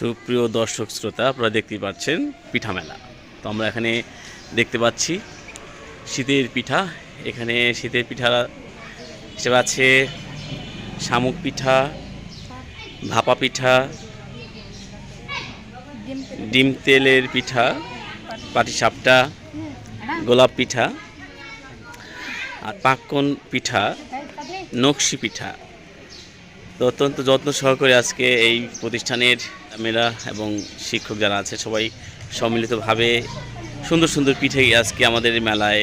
সুপ্রিয় দর্শক শ্রোতা, আপনারা দেখতেই পাচ্ছেন পিঠা মেলা। তো আমরা এখানে দেখতে পাচ্ছি শীতের পিঠা। এখানে শীতের পিঠা হিসেবে আছে শামুক পিঠা, ভাপা পিঠা, ডিম তেলের পিঠা পাটিসাপটা গোলাপ পিঠা, আর পাক্কন পিঠা, নকশি পিঠা। তো অত্যন্ত যত্ন সহকারে আজকে এই প্রতিষ্ঠানের মেয়েরা এবং শিক্ষক যারা আছে, সবাই সম্মিলিতভাবে সুন্দর সুন্দর পিঠে আজকে আমাদের মেলায়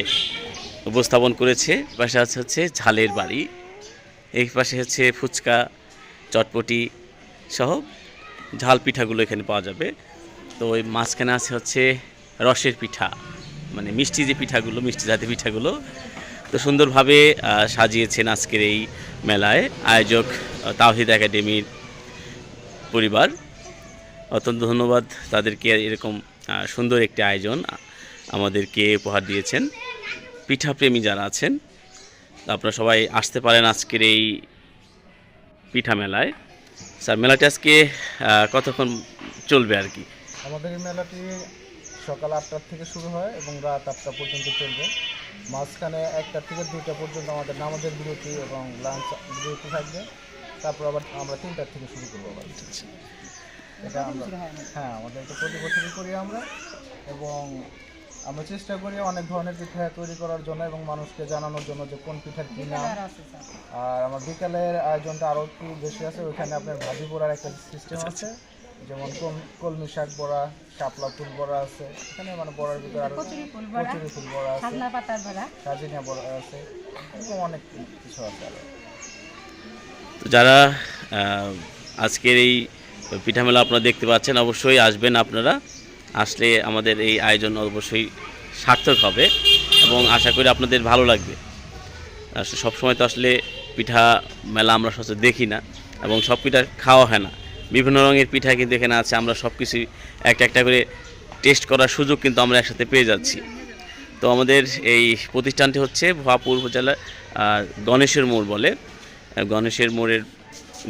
উপস্থাপন করেছে। পাশে আছে হচ্ছে ঝালের বাড়ি, এই পাশে হচ্ছে ফুচকা, চটপটি সহ ঝাল পিঠাগুলো এখানে পাওয়া যাবে। তো ওই মাঝখানে আছে হচ্ছে রসের পিঠা মানে মিষ্টি যে পিঠাগুলো, মিষ্টি জাতীয় পিঠাগুলো। তো সুন্দরভাবে সাজিয়েছেন আজকের এই মেলায় আয়োজক তাওহিদ একাডেমির পরিবার। অত্যন্ত ধন্যবাদ। তাদেরকে এরকম সুন্দর একটি আয়োজন আমাদেরকে উপহার দিয়েছেন। পিঠাপ্রেমী যারা আছেন, আপনারা সবাই আসতে পারেন আজকের এই পিঠা মেলায়। স্যার, মেলাটি আজকে কতক্ষণ চলবে আর কি? আমাদের এই মেলাটি সকাল আটটার থেকে শুরু হয় এবং রাত আটটা পর্যন্ত চলবে। মাঝখানে একটা থেকে দুইটা পর্যন্ত আমাদের নামাজের বিরতি এবং লাঞ্চ বিরতি থাকবে। তারপর আবার আমরা তিনটার থেকে শুরু করব আবার। এটা আমরা হ্যাঁ আমাদের এটা প্রতি বছরই করি আমরা এবং আমরা চেষ্টা করি অনেক ধরনের পিঠা তৈরি করার জন্য এবং মানুষকে জানানোর জন্য যে কোন পিঠার কী নাম। আর আমার বিকালের আয়োজনটা আরও একটু বেশি আছে ওইখানে আপনার ভাজি পোড়ার একটা সিস্টেম আছে যেমন কলমি শাক বড়া শাপলা ফুল বড়া আছে এখানে মানে বড়ার ভিতরে আরও কচুরি ফুল বড়া, আছে সাজনা পাতার বড়া। সাজিনা বড়া আছে এরকম অনেক কিছু আছে যারা আজকের এই পিঠা মেলা আপনারা দেখতে পাচ্ছেন অবশ্যই আসবেন আপনারা। আসলে আমাদের এই আয়োজন অবশ্যই সার্থক হবে এবং আশা করি আপনাদের ভালো লাগবে। আসলে সবসময় তো আসলে পিঠা মেলা আমরা সচরাচর দেখি না এবং সব পিঠা খাওয়া হয় না। বিভিন্ন রঙের পিঠা কিন্তু এখানে আছে আমরা সব কিছুই একটা একটা করে টেস্ট করার সুযোগ কিন্তু আমরা একসাথে পেয়ে যাচ্ছি। তো আমাদের এই প্রতিষ্ঠানটি হচ্ছে ভুয়াপুর উপজেলার আহ, গণেশের মোড় বলে। গণেশের মোড়ের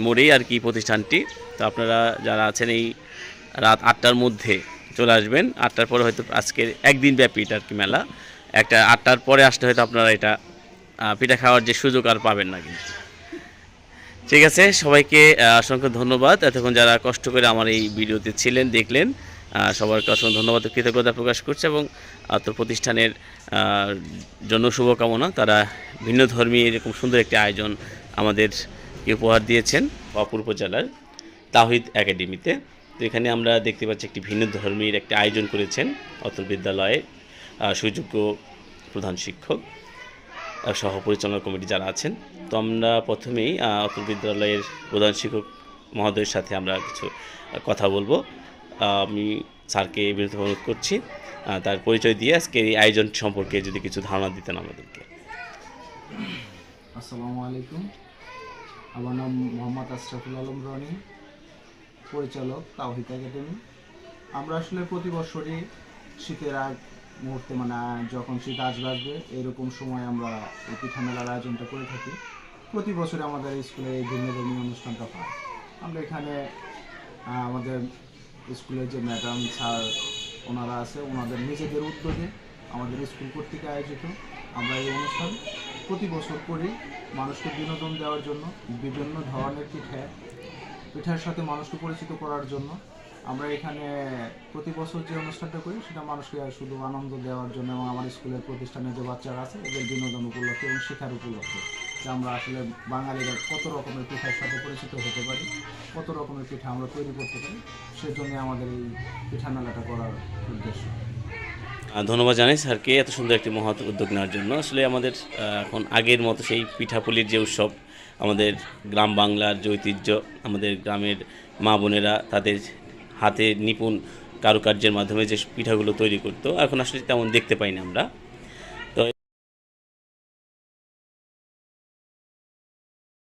মোড়েই আর কি প্রতিষ্ঠানটি। তো আপনারা যারা আছেন এই রাত আটটার মধ্যে চলে আসবেন। আটটার পরে হয়তো আজকের একদিন ব্যাপী এটা আর কি মেলা। একটা আটটার পরে আসলে হয়তো আপনারা এটা পিঠা খাওয়ার যে সুযোগ আর পাবেন না কিন্তু। ঠিক আছে, সবাইকে অসংখ্য ধন্যবাদ। এতক্ষণ যারা কষ্ট করে আমার এই ভিডিওতে ছিলেন, দেখলেন সবার কাছে ধন্যবাদ। ও কৃতজ্ঞতা প্রকাশ করছে এবং আত্ম প্রতিষ্ঠানের জন্য শুভকামনা। তারা ভিন্ন ধর্মী এরকম সুন্দর একটি আয়োজন আমাদেরকে উপহার দিয়েছেন অপূর্ব জেলার তাহিদ একাডেমিতে। তো এখানে আমরা দেখতে পাচ্ছি একটি ভিন্ন ধর্মীর একটি আয়োজন করেছেন অতুল বিদ্যালয়ে আহ, সুযোগ্য প্রধান শিক্ষক সহ পরিচালনা কমিটি যারা আছেন। তো আমরা প্রথমেই অতুল বিদ্যালয়ের প্রধান শিক্ষক মহোদয়ের সাথে আমরা কিছু কথা বলব। আমি স্যারকে বিরত অনুরোধ করছি তার পরিচয় দিয়ে আজকে এই আয়োজন সম্পর্কে যদি কিছু ধারণা দিতেন আমাদেরকে। আসসালামু আলাইকুম। আমার নাম মোহাম্মদ আশরাফুল আলম রনি, পরিচালক তাওহিদ একাডেমি। আমরা আসলে প্রতি বছরই শীতের আগ মুহূর্তে মানে যখন শীত আজ আসবে, এরকম সময় আমরা এই পিঠা মেলার আয়োজনটা করে থাকি। প্রতি বছরে আমাদের স্কুলে এই ভিন্ন ধর্মীয় অনুষ্ঠানটা হয়। আমরা এখানে আমাদের স্কুলের যে ম্যাডাম, স্যার, ওনারা আছে, ওনাদের নিজেদের উদ্যোগে আমাদের স্কুল কর্তৃক আয়োজিত আমরা এই অনুষ্ঠান প্রতি বছর করি মানুষকে বিনোদন দেওয়ার জন্য, বিভিন্ন ধরনের পিঠা, পিঠার সাথে মানুষকে পরিচিত করার জন্য। আমরা এখানে প্রতি বছর যে অনুষ্ঠানটা করি, সেটা মানুষকে শুধু আনন্দ দেওয়ার জন্য এবং আমার স্কুলের প্রতিষ্ঠানে যে বাচ্চারা আছে, এদের বিনোদন উপলক্ষে এবং শেখার উপলক্ষে। যে আমরা আসলে বাঙালিরা কত রকমের পিঠার সাথে পরিচিত হতে পারি, কত রকমের পিঠা আমরা তৈরি করতে পারি, সেজন্য আমাদের এই পিঠা মেলাটা করার উদ্দেশ্য। ধন্যবাদ জানাই স্যারকে এত সুন্দর একটি মহৎ উদ্যোগ নেওয়ার জন্য। আসলে আমাদের এখন আগের মতো সেই পিঠাপুলির যে উৎসব, আমাদের গ্রাম বাংলার যে ঐতিহ্য, আমাদের গ্রামের মা বোনেরা তাদের হাতে নিপুণ কারুকার্যের মাধ্যমে যে পিঠাগুলো তৈরি করতো, এখন আসলে তেমন দেখতে পাই না আমরা।